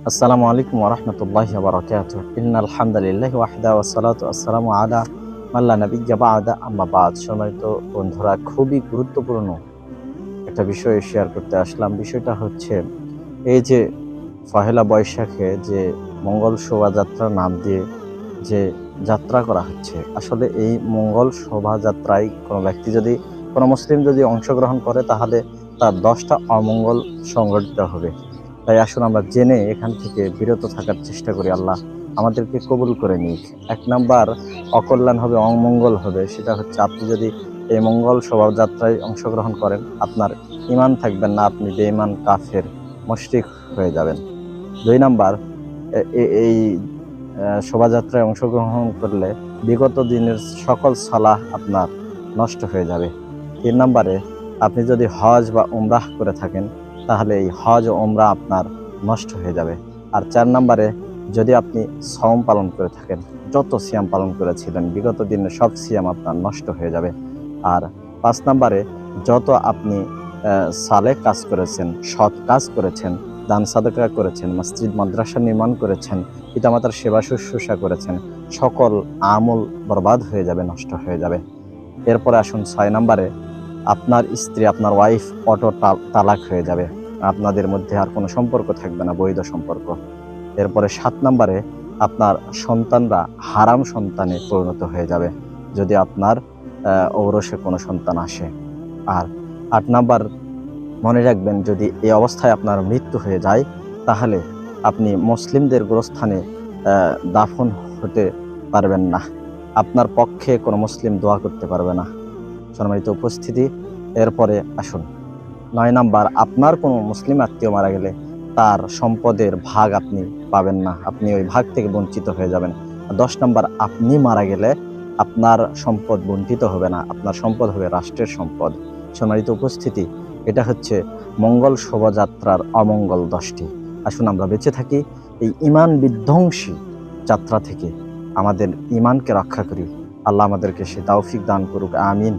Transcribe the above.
আসসালামু আলাইকুম ওরহমতুল্লাহ বারকাত ইন্নাল হামদুলিল্লাহ ওয়াহদা ওয়াসালাতু আসসালামু আলা মাল্লা নবিজ্ঞা বাদা। আম্মা বাদ। সম্মানিত বন্ধুরা, খুবই গুরুত্বপূর্ণ একটা বিষয় শেয়ার করতে আসলাম। বিষয়টা হচ্ছে, এই যে পহেলা বৈশাখে যে মঙ্গল শোভাযাত্রা নাম দিয়ে যে যাত্রা করা হচ্ছে, আসলে এই মঙ্গল শোভাযাত্রায় কোনো ব্যক্তি যদি, কোনো মুসলিম যদি অংশগ্রহণ করে, তাহলে তার দশটা অমঙ্গল সংঘটিত হবে। তাই আসুন আমরা জেনে এখান থেকে বিরত থাকার চেষ্টা করি, আল্লাহ আমাদেরকে কবুল করে নিক। এক নাম্বার, অকল্যাণ হবে, অমঙ্গল হবে, সেটা হচ্ছে আপনি যদি এই মঙ্গল শোভাযাত্রায় অংশগ্রহণ করেন, আপনার ইমান থাকবেন না, আপনি বেঈমান, কাফের, মুশরিক হয়ে যাবেন। দুই নাম্বার এই শোভাযাত্রায় অংশগ্রহণ করলে বিগত দিনের সকল সালাহ আপনার নষ্ট হয়ে যাবে। তিন নম্বরে, আপনি যদি হজ বা উমরাহ করে থাকেন তাহলে এই হজ ওমরা আপনার নষ্ট হয়ে যাবে। আর চার নম্বরে, যদি আপনি সম পালন করে থাকেন, যত সিয়াম পালন করেছিলেন, বিগত দিনে সব সিয়াম আপনার নষ্ট হয়ে যাবে। আর পাঁচ নম্বরে, যত আপনি সালে কাজ করেছেন, সৎ কাজ করেছেন, দান সাদকা করেছেন, মসজিদ, মাদ্রাসা নির্মাণ করেছেন, পিতামাতার সেবা শুশ্রূষা করেছেন, সকল আমল বরবাদ হয়ে যাবে, নষ্ট হয়ে যাবে। এরপরে আসুন ছয় নম্বরে আপনার স্ত্রী, আপনার ওয়াইফ অটো তালাক হয়ে যাবে। আপনাদের মধ্যে আর কোনো সম্পর্ক থাকবে না, বৈধ সম্পর্ক। এরপরে সাত নম্বরে আপনার সন্তানরা হারাম সন্তানে পরিণত হয়ে যাবে, যদি আপনার ঔরসে কোনো সন্তান আসে। আর আট নাম্বার, মনে রাখবেন যদি এই অবস্থায় আপনার মৃত্যু হয়ে যায়, তাহলে আপনি মুসলিমদের গোরস্থানে দাফন হতে পারবেন না। আপনার পক্ষে কোনো মুসলিম দোয়া করতে পারবে না। সম্মানিত উপস্থিতি, এরপরে আসুন। নয় নাম্বার, আপনার কোনো মুসলিম আত্মীয় মারা গেলে তার সম্পদের ভাগ আপনি পাবেন না। আপনি ওই ভাগ থেকে বঞ্চিত হয়ে যাবেন। দশ নাম্বার, আপনি মারা গেলে আপনার সম্পদ বঞ্চিত হবে না। আপনার সম্পদ হবে রাষ্ট্রের সম্পদ। সম্মানিত উপস্থিতি, এটা হচ্ছে মঙ্গল শোভাযাত্রার অমঙ্গল দশটি। আসুন, আমরা বেঁচে থাকি এই ইমান বিধ্বংসী যাত্রা থেকে। আমাদের ইমানকে রক্ষা করি। আল্লাহ আমাদেরকে সে তৌফিক দান করুক। আমিন।